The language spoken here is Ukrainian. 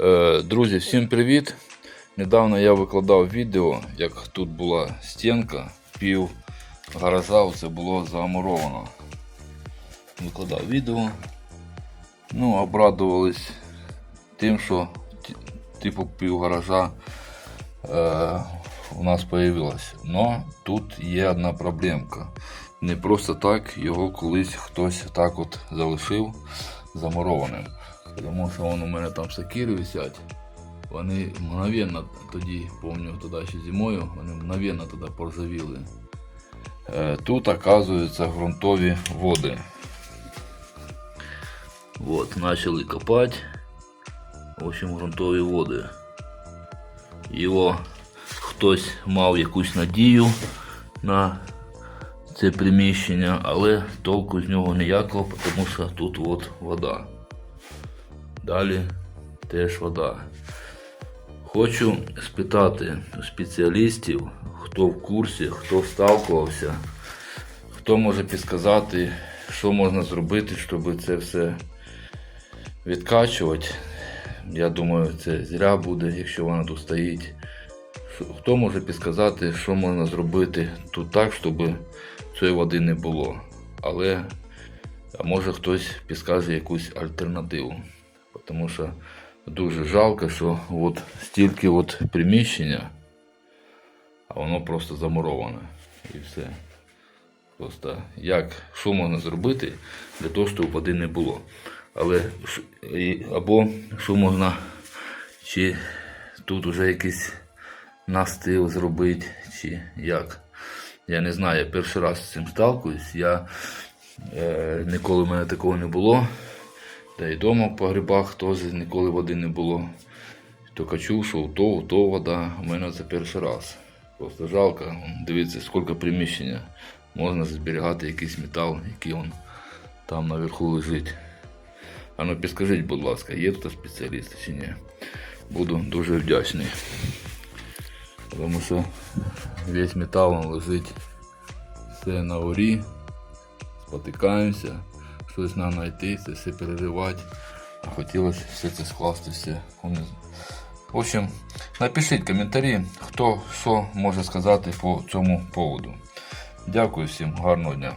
Е, Друзі, всім привіт! Недавно я викладав відео, як тут була стінка, пів гаража це було замуровано. Викладав відео. Ну, обрадувались тим, що типу пів гаража е, у нас появилось. Но тут є одна проблемка. Не просто так його колись хтось так от залишив замурованим. Тому що вон у мене там сакіри висять. Вони мгновенно тоді, пам'ятаю, тоді ще зимою, вони мгновенно тоді поржавіли. Е, Тут оказуються ґрунтові води. От, почали копати. В общем, ґрунтові води. Його хтось мав якусь надію на це приміщення, але толку з нього ніякого, тому що тут от вода. Далі теж вода. Хочу спитати спеціалістів, хто в курсі, хто сталкувався, хто може підказати, що можна зробити, щоб це все відкачувати. Я думаю, це зря буде, якщо вона тут стоїть. Хто може підказати, що можна зробити тут так, щоб цієї води не було. Але може хтось підскаже якусь альтернативу. Тому що дуже жалко, що от стільки от приміщення, а воно просто замуроване. І все. Просто як, що можна зробити для того, щоб води не було. Але або що можна, чи тут вже якийсь настил зробити, чи як. Я не знаю, я перший раз з цим сталкуюсь. Я е, ніколи в мене такого не було. Та й вдома по грибах теж ніколи води не було. Тільки чув, що то, то вода. У мене це перший раз. Просто жалко. Дивіться, скільки приміщення. Можна зберігати якийсь метал, який он там наверху лежить. А ну підскажіть, будь ласка, є тут спеціалісти чи ні? Буду дуже вдячний. Тому що весь метал лежить все на горі, спотикаємося, щось нам знайти, це все переривати. А хотілося все це скласти все. В общем, напишіть коментарі, хто що може сказати по цьому поводу. Дякую всім, гарного дня.